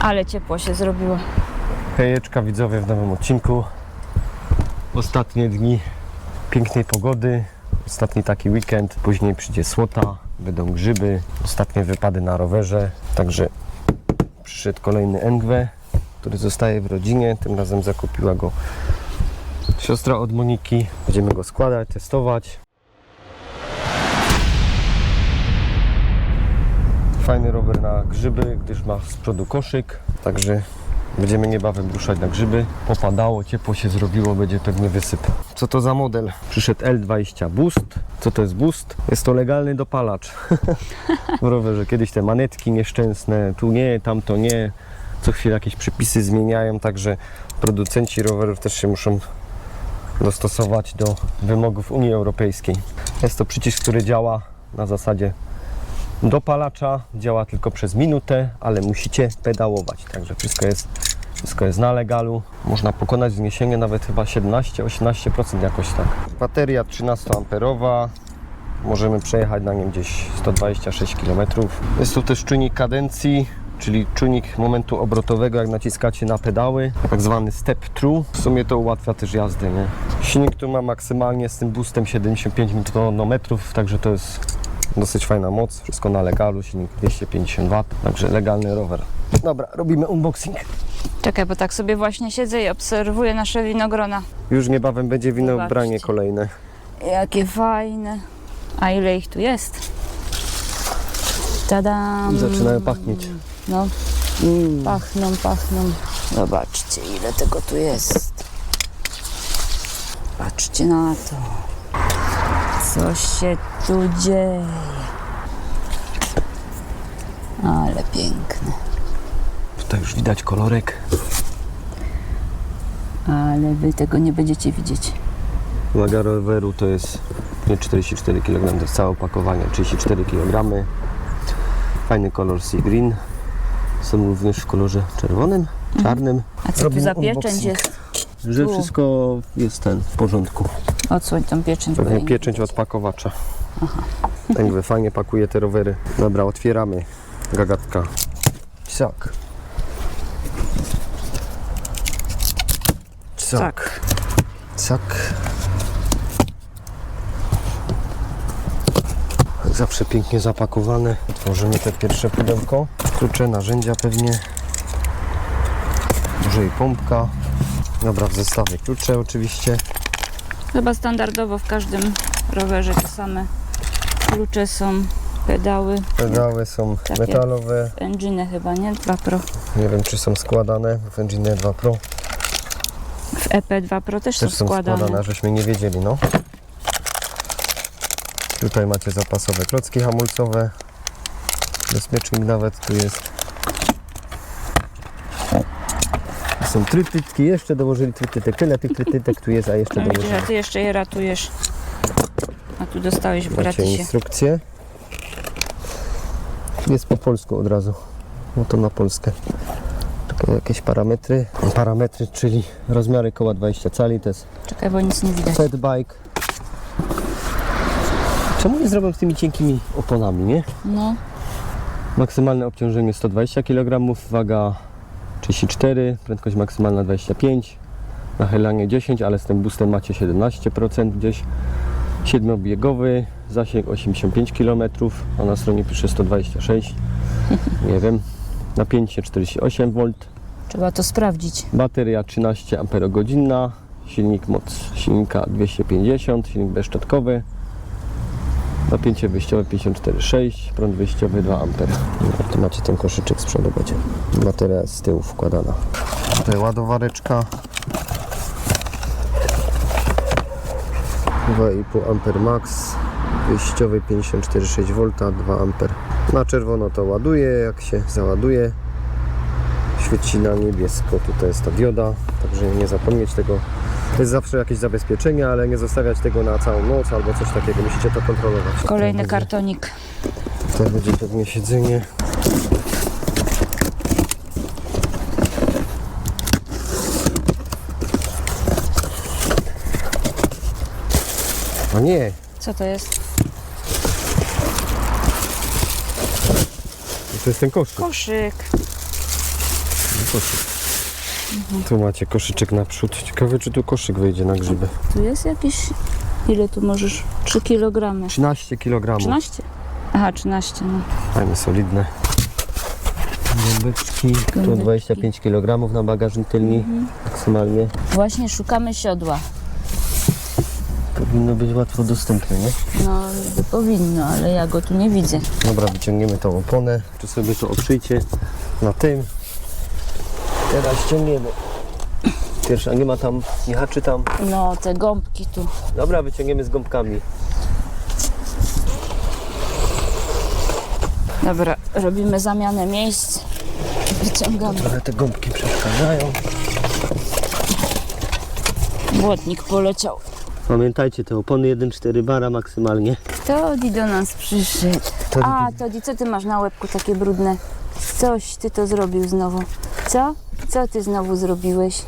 Ale ciepło się zrobiło. Hejeczka widzowie w nowym odcinku. Ostatnie dni pięknej pogody. Ostatni taki weekend. Później przyjdzie słota, będą grzyby. Ostatnie wypady na rowerze. Także przyszedł kolejny Engwe, który zostaje w rodzinie. Tym razem zakupiła go siostra od Moniki. Będziemy go składać, testować. Fajny rower na grzyby, gdyż ma z przodu koszyk. Także Będziemy niebawem ruszać na grzyby. Popadało, ciepło się zrobiło, będzie pewnie wysyp. Co to za model? Przyszedł L20 Boost. Co to jest Boost? Jest to legalny dopalacz w rowerze. Kiedyś te manetki nieszczęsne, tu nie, tamto nie. Co chwilę jakieś przepisy zmieniają, także producenci rowerów też się muszą dostosować do wymogów Unii Europejskiej. Jest to przycisk, który działa na zasadzie dopalacza, działa tylko przez minutę, ale musicie pedałować, także wszystko jest, wszystko jest na legalu. Można pokonać wzniesienie nawet chyba 17-18% jakoś tak. Bateria 13 amperowa, możemy przejechać na nim gdzieś 126 km. Jest tu też czujnik kadencji, czyli czujnik momentu obrotowego, jak naciskacie na pedały, tak zwany step through. W sumie to ułatwia też jazdę, nie? Silnik tu ma maksymalnie z tym boostem 75 Nm, także to jest dosyć fajna moc, wszystko na legalu, silnik 250 W, także legalny rower. Dobra, robimy unboxing. Czekaj, bo tak sobie właśnie siedzę i obserwuję nasze winogrona. Już niebawem będzie wino Zobaczcie. branie kolejne. Jakie fajne. A ile ich tu jest? Tadam. Zaczynają pachnieć. No, pachną, pachną. Zobaczcie, ile tego tu jest. Patrzcie na to. Co się tu dzieje? Ale piękne. Tutaj już widać kolorek. Ale wy tego nie będziecie widzieć. Waga roweru to jest nie 44 kg, to jest całe opakowanie, 34 kg. Fajny kolor sea green. Są również w kolorze czerwonym, czarnym. A co tu za pieczęć jest? Że Tu. wszystko jest ten w porządku. Odsłoń tą pieczęć. bo Pewnie jej- pieczęć od pakowacza. Engwe fajnie pakuje te rowery. Dobra, otwieramy. Gagatka. Ciak. Ciak. Tak. Ciak. Jak Zawsze pięknie zapakowane. Otworzymy te pierwsze pudełko. Klucze, narzędzia pewnie. Może i pompka. Dobra, w zestawie klucze oczywiście. Chyba standardowo w każdym rowerze te same klucze są, pedały, Pedały są Takie. metalowe. engine chyba, nie? 2 Pro. Nie wiem, czy są składane w Engine 2 Pro. W EP2 Pro też, Też są są składane. składane, żeśmy nie wiedzieli, no. Tutaj macie zapasowe klocki hamulcowe. Bezpiecznik nawet tu jest. Są trytytki, jeszcze dołożyli trytytek. Tyle tych trytytek tu jest, a jeszcze dołożyli. a ty jeszcze je ratujesz. A tu dostałeś w Macie gratisie. instrukcję. Jest po polsku od razu. No to na Polskę. Takie jakieś parametry. Parametry, czyli rozmiary koła 20 cali, to jest Czekaj, bo nic nie widać. fat bike. Czemu nie zrobią z tymi cienkimi oponami, nie? No, Maksymalne obciążenie 120 kg, waga 34, prędkość maksymalna 25, nachylanie 10, ale z tym boostem macie 17% gdzieś. Siedmiobiegowy, zasięg 85 km, a na stronie pisze 126, nie wiem. Napięcie 48 V, trzeba to sprawdzić. bateria 13 Ah, silnik moc silnika 250, silnik bezszczotkowy, napięcie wyjściowe 54,6, prąd wyjściowy 2 A. Tu macie ten koszyczek z przodu będzie. Bateria z tyłu wkładana. Tutaj ładowareczka. 2,5 A max, wyjściowy 54,6 V, 2 A. Na czerwono to ładuje, jak się załaduje świeci na niebiesko. Tutaj jest ta dioda, także nie zapomnieć tego. To jest zawsze jakieś zabezpieczenie, ale nie zostawiać tego na całą noc albo coś takiego. Musicie to kontrolować. Kolejny kartonik. Tutaj będzie pewnie siedzenie. A nie, Co to jest? to jest ten koszyk. Koszyk. Koszyk. Tu macie koszyczek naprzód. Ciekawe, czy tu koszyk wejdzie na grzyby. Tu jest jakieś... Ile tu możesz? 3 kg. 13 kg. 13? Aha, 13, no. Fajne, solidne. Gąbeczki. Tu Gąbeczki. 25 kg na bagażnik tylni maksymalnie. Właśnie szukamy siodła. Powinno być łatwo dostępne, nie? No, powinno, ale ja go tu nie widzę. Dobra, wyciągniemy tą oponę. Tu sobie to oprzyjcie na tym. Teraz ściągniemy. Pierwsza, nie ma tam, nie haczy tam. No, te gąbki tu. Dobra, wyciągniemy z gąbkami. Dobra, robimy zamianę miejsc. Wyciągamy. Trochę te gąbki przeszkadzają. Błotnik poleciał. Pamiętajcie, te opony 1,4 bara maksymalnie. Todi do nas przyszedł. Toddy, A, Todi, co ty masz na łebku takie brudne? Coś ty to zrobił znowu. Co? Co ty znowu zrobiłeś?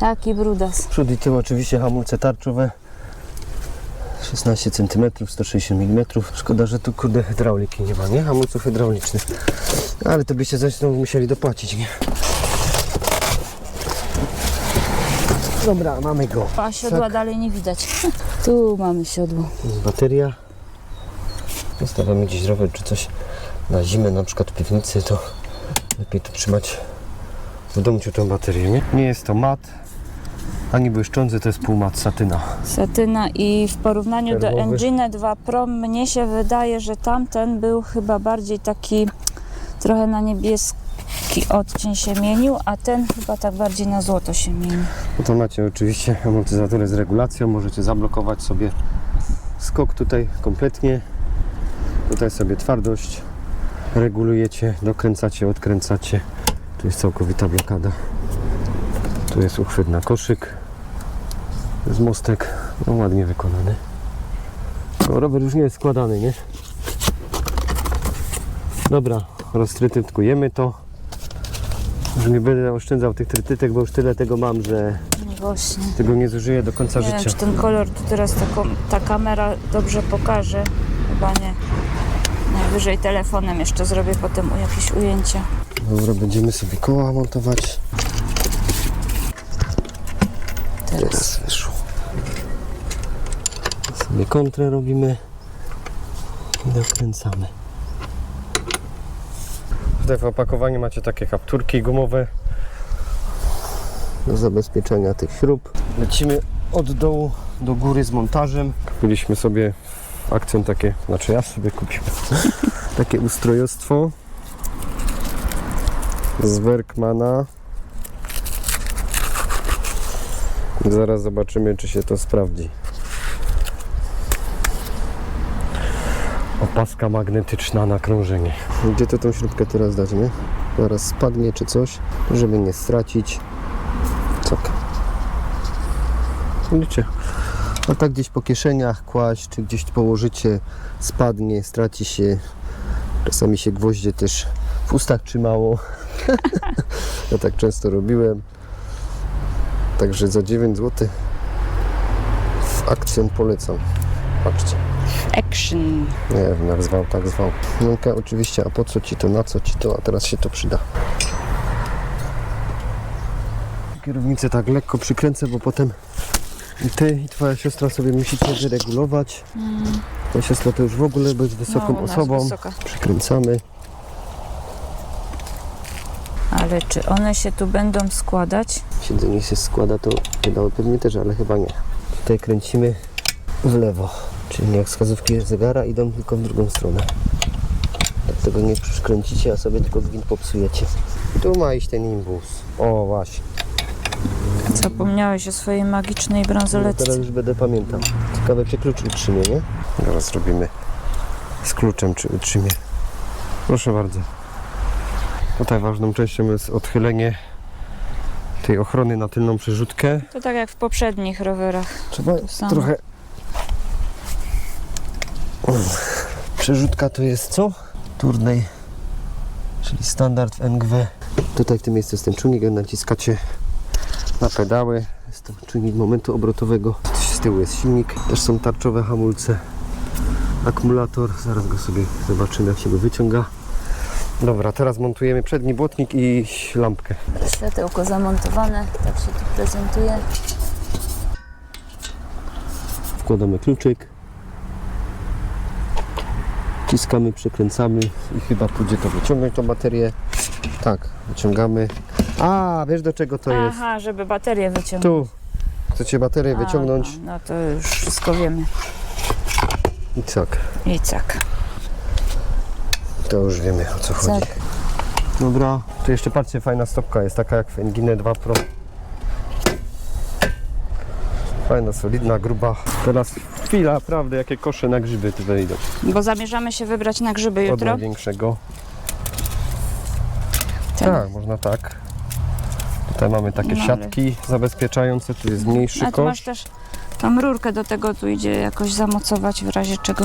Taki brudas. Przód i tył oczywiście hamulce tarczowe. 16 cm, 160 mm. Szkoda, że tu kurde hydrauliki nie ma, nie? Hamulców hydraulicznych. Ale to byście zresztą musieli dopłacić, nie? Dobra, mamy go. A siodła dalej nie widać. Tu mamy siodło. Jest bateria. Zostawiamy gdzieś rower czy coś na zimę, na przykład w piwnicy, to lepiej to trzymać w domciu tą baterię, nie? Nie jest to mat, ani błyszczący, to jest półmat satyna. Satyna i w porównaniu do Czerwowy. Engine 2 Pro mnie się wydaje, że tamten był chyba bardziej taki trochę na niebieski odcień się mienił, a ten chyba tak bardziej na złoto się mienił. No to macie oczywiście amortyzatory z regulacją, możecie zablokować sobie skok tutaj kompletnie. Tutaj sobie twardość regulujecie, dokręcacie, odkręcacie. Tu jest całkowita blokada. Tu jest uchwyt na koszyk. Jest mostek, no ładnie wykonany. No, rower już nie jest składany, nie? Dobra, roztrytytkujemy to. Już nie będę oszczędzał tych trytytek, bo już tyle tego mam, że No właśnie. tego nie zużyję do końca Nie wiem, życia. czy ten kolor tu teraz taką, ta kamera dobrze pokaże. Chyba nie. Najwyżej telefonem jeszcze zrobię potem jakieś ujęcia. Dobra, będziemy sobie koła montować. Teraz. Teraz wyszło. Sobie kontrę robimy i dokręcamy. Tutaj w opakowaniu macie takie kapturki gumowe do zabezpieczenia tych śrub. Lecimy od dołu do góry z montażem. Kupiliśmy sobie akcją takie, znaczy ja sobie kupiłem takie ustrojostwo z Werkmana. Zaraz zobaczymy, czy się to sprawdzi. Opaska magnetyczna na krążenie. Gdzie to tą śrubkę teraz dać, nie? Zaraz spadnie czy coś, żeby nie stracić. Tak. Widzicie? A tak gdzieś po kieszeniach kłaść, czy gdzieś położycie, spadnie, straci się. Czasami się gwoździe też w ustach trzymało. ja tak często robiłem. Także za 9 zł w akcją polecam. Patrzcie. Action. Nie wiem jak zwał, tak zwał. Nunka oczywiście, a po co ci to, na co ci to, a teraz się to przyda. Kierownicę tak lekko przykręcę, bo potem i ty i twoja siostra sobie musicie wyregulować. Ta siostra to już w ogóle być wysoką No, osobą. Wysoka. Przykręcamy. Ale czy one się tu będą składać? Siedzenie się składa, to wydało pewnie też, ale chyba nie. Tutaj kręcimy w lewo, czyli jak wskazówki zegara idą tylko w drugą stronę. Dlatego nie przykręcicie, a sobie tylko gwint popsujecie. Tu ma iść ten imbus. O właśnie, Zapomniałeś o swojej magicznej no bransoletce. teraz już będę pamiętał. Ciekawe czy klucz utrzymie, nie? Teraz robimy z kluczem, czy utrzymie. Proszę bardzo. Tutaj ważną częścią jest odchylenie tej ochrony na tylną przerzutkę. To tak jak w poprzednich rowerach. Trzeba trochę. Przerzutka to jest co? Turnej, czyli standard w NGW. Tutaj w tym miejscu jest ten czujnik, jak naciskacie na pedały. Jest to czujnik momentu obrotowego. Z tyłu jest silnik, też są tarczowe hamulce. Akumulator, zaraz go sobie zobaczymy jak się go wyciąga. Dobra, teraz montujemy przedni błotnik i lampkę. Światełko zamontowane, tak się tu prezentuje. Wkładamy kluczyk. Wciskamy, przekręcamy i chyba pójdzie to wyciągnąć tą baterię. Tak, wyciągamy. A, wiesz do czego to jest? Aha, żeby baterię wyciągnąć. Tu. Chcecie baterię wyciągnąć A, no to już wszystko wiemy. i tak. I tak. To już wiemy o co chodzi. Tak. Dobra, tu jeszcze patrzcie, fajna stopka jest taka jak w Engine 2 Pro. Fajna, solidna, gruba. Teraz chwila, prawda, jakie kosze na grzyby tu wejdą. Bo zamierzamy się wybrać na grzyby Od jutro. największego. Ten. Tak, można tak. Tutaj mamy takie No, ale- siatki zabezpieczające, tu jest mniejszy A tu masz kosz. też tam rurkę do tego, tu idzie jakoś zamocować w razie czego.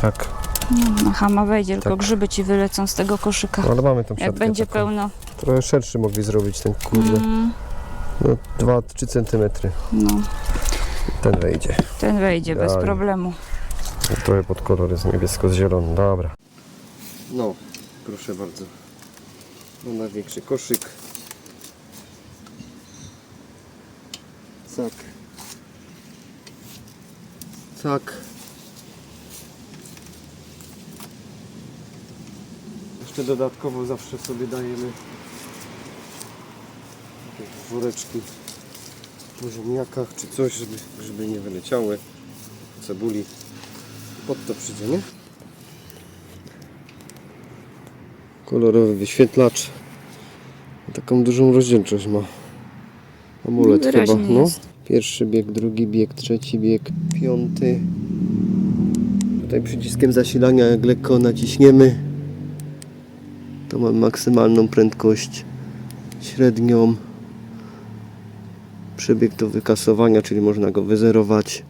Tak, No, hama wejdzie, tylko Tak. grzyby ci wylecą z tego koszyka. no, ale mamy tą siatkę Jak będzie taką. pełno. Trochę szerszy mogli zrobić ten kurde. Mm, No, 2-3 cm. no, Ten wejdzie. ten wejdzie bez problemu. Trochę pod kolor jest niebiesko z zielonym. Dobra. No, proszę bardzo. No największy koszyk. Cak. Cak. Jeszcze dodatkowo zawsze sobie dajemy woreczki po ziemniakach czy coś, żeby grzyby nie wyleciały. Cebuli pod to przyjdzie, nie? Kolorowy wyświetlacz. Taką dużą rozdzielczość ma. Amulet chyba, Wyraźny no. jest. Pierwszy bieg, drugi bieg, trzeci bieg, piąty. Tutaj przyciskiem zasilania, jak lekko naciśniemy, to maksymalną prędkość średnią. Przebieg do wykasowania, czyli można go wyzerować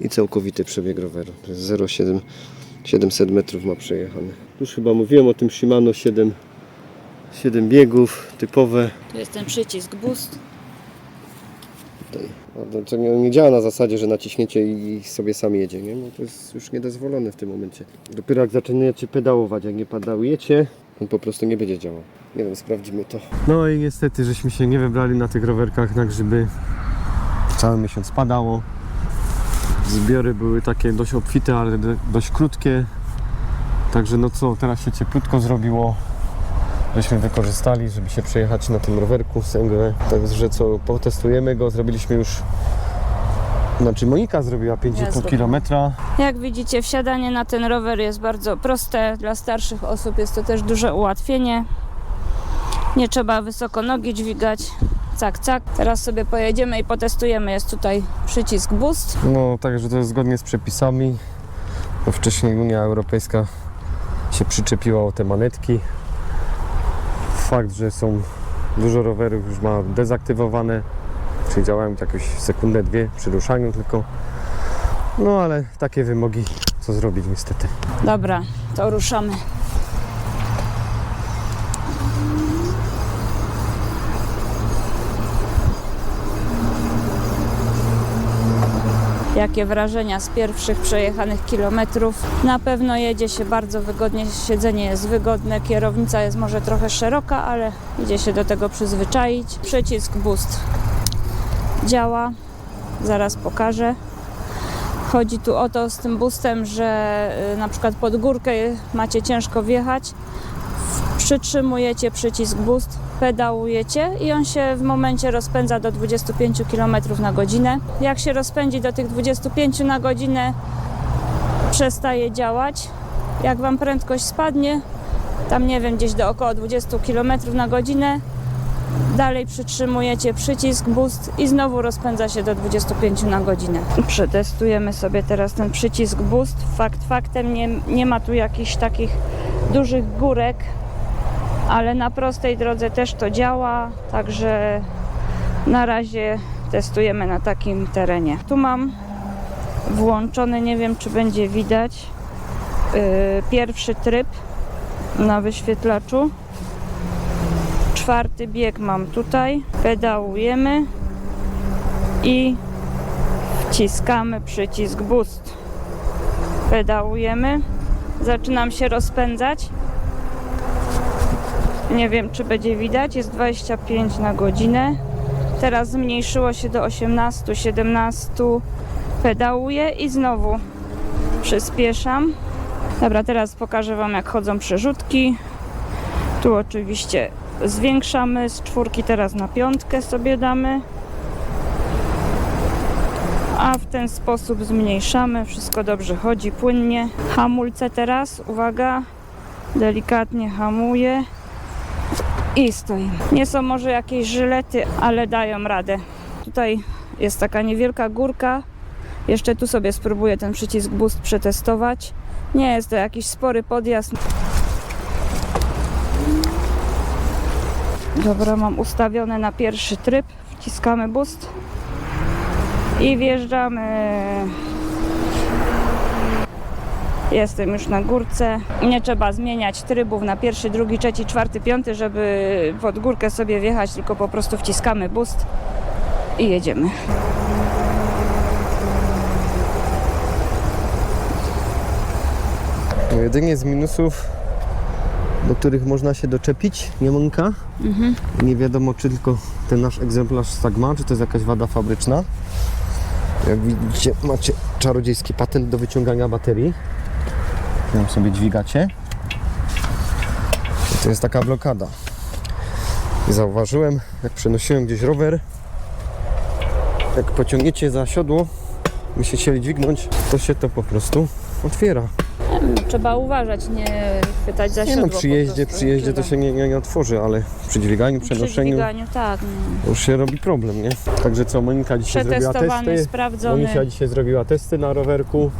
i całkowity przebieg roweru. To jest 0,7 700 metrów ma przejechane. Już chyba mówiłem o tym Shimano 7, 7 biegów typowe. Tu jest ten przycisk boost. Tutaj. A to- To nie, nie działa na zasadzie, że naciśniecie i sobie sam jedzie, nie? No to jest już niedozwolone w tym momencie. Dopiero jak zaczniecie pedałować, jak nie pedałujecie, on po prostu nie będzie działał. Nie wiem, sprawdzimy to. No i niestety, żeśmy się nie wybrali na tych rowerkach na grzyby. Cały miesiąc padało. Zbiory były takie dość obfite, ale do- dość krótkie. Także no co, teraz się cieplutko zrobiło. Żeśmy wykorzystali, żeby się przejechać na tym rowerku Sengre. Także co, potestujemy go, zrobiliśmy już... Znaczy Monika zrobiła 5,5 zrobiłam. km. Jak widzicie, wsiadanie na ten rower jest bardzo proste. Dla starszych osób jest to też duże ułatwienie. Nie trzeba wysoko nogi dźwigać. Cak, cak. Teraz sobie pojedziemy i potestujemy. Jest tutaj przycisk boost. No, także to jest zgodnie z przepisami. Bo wcześniej Unia Europejska się przyczepiła o te manetki. Fakt, że są dużo rowerów już ma dezaktywowane, czyli działają jakieś sekundę, dwie przy ruszaniu tylko. No ale takie wymogi, co zrobić niestety. Dobra, to ruszamy. Jakie wrażenia z pierwszych przejechanych kilometrów? Na pewno jedzie się bardzo wygodnie, siedzenie jest wygodne, kierownica jest może trochę szeroka, ale idzie się do tego przyzwyczaić. Przycisk boost działa, zaraz pokażę. Chodzi tu o to z tym boostem, że y, na przykład pod górkę macie ciężko wjechać, przytrzymujecie przycisk boost, pedałujecie i on się w momencie rozpędza do 25 km na godzinę. Jak się rozpędzi do tych 25 na godzinę, przestaje działać. Jak Wam prędkość spadnie, tam nie wiem, gdzieś do około 20 km na godzinę, Dalej przytrzymujecie przycisk boost i znowu rozpędza się do 25 na godzinę. Przetestujemy sobie teraz ten przycisk boost. Fakt faktem nie, nie ma tu jakichś takich dużych górek, ale na prostej drodze też to działa, także na razie testujemy na takim terenie. Tu mam włączony, nie wiem czy będzie widać, yy, pierwszy tryb na wyświetlaczu. Czwarty bieg mam tutaj. Pedałujemy i wciskamy przycisk boost. Pedałujemy. Zaczynam się rozpędzać. Nie wiem, czy będzie widać. Jest 25 na godzinę. Teraz zmniejszyło się do 18, 17. Pedałuję i znowu przyspieszam. Dobra, teraz pokażę Wam, jak chodzą przerzutki. Tu oczywiście zwiększamy z czwórki teraz na piątkę sobie damy. A w ten sposób zmniejszamy. Wszystko dobrze chodzi, płynnie. Hamulce teraz, uwaga, delikatnie hamuję i stoimy. Nie są może jakieś żylety, ale dają radę. Tutaj jest taka niewielka górka. Jeszcze tu sobie spróbuję ten przycisk boost przetestować. Nie jest to jakiś spory podjazd. Dobra, mam ustawione na pierwszy tryb. Wciskamy boost i wjeżdżamy. Jestem już na górce. Nie trzeba zmieniać trybów na pierwszy, drugi, trzeci, czwarty, piąty, żeby pod górkę sobie wjechać, tylko po prostu wciskamy boost i jedziemy. No, jedynie z minusów, do których można się doczepić, nie mąka. Nie wiadomo, czy tylko ten nasz egzemplarz tak ma, czy to jest jakaś wada fabryczna. Jak widzicie, macie czarodziejski patent do wyciągania baterii. Ją sobie dźwigacie. I to jest taka blokada. I zauważyłem, jak przenosiłem gdzieś rower, jak pociągniecie za siodło, by się chcieli dźwignąć, to się to po prostu otwiera. Trzeba uważać, nie chwytać za Nie siodło. no, po przy jeździe, przy jeździe to się nie, nie, nie otworzy, ale przy dźwiganiu, Przy przenoszeniu dźwiganiu, tak. no. już się robi problem, nie? Także co, Monika dzisiaj zrobiła testy. sprawdzony, Monika dzisiaj zrobiła testy na rowerku.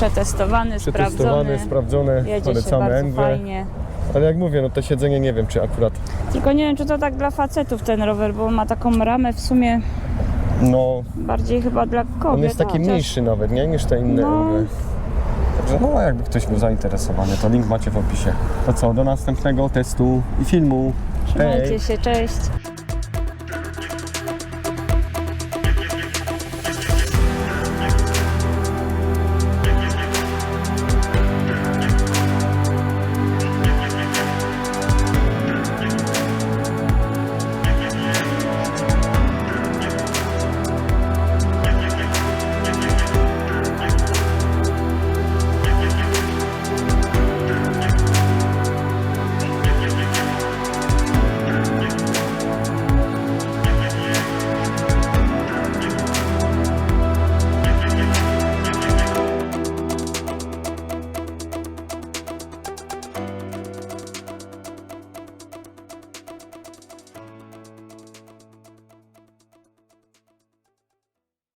Przetestowany, Przetestowane, sprawdzony. sprawdzone, Jedzie się polecamy bardzo Engwę. fajnie. Ale jak mówię, no to siedzenie nie wiem, czy akurat, Tylko nie wiem, czy to tak dla facetów ten rower, bo on ma taką ramę w sumie no, bardziej chyba dla kobiet. on jest taki chociaż- mniejszy nawet, nie? Niż te inne No. Także no, jakby ktoś był zainteresowany, to link macie w opisie. To co, do następnego testu i filmu. Trzymajcie Hej! się, cześć.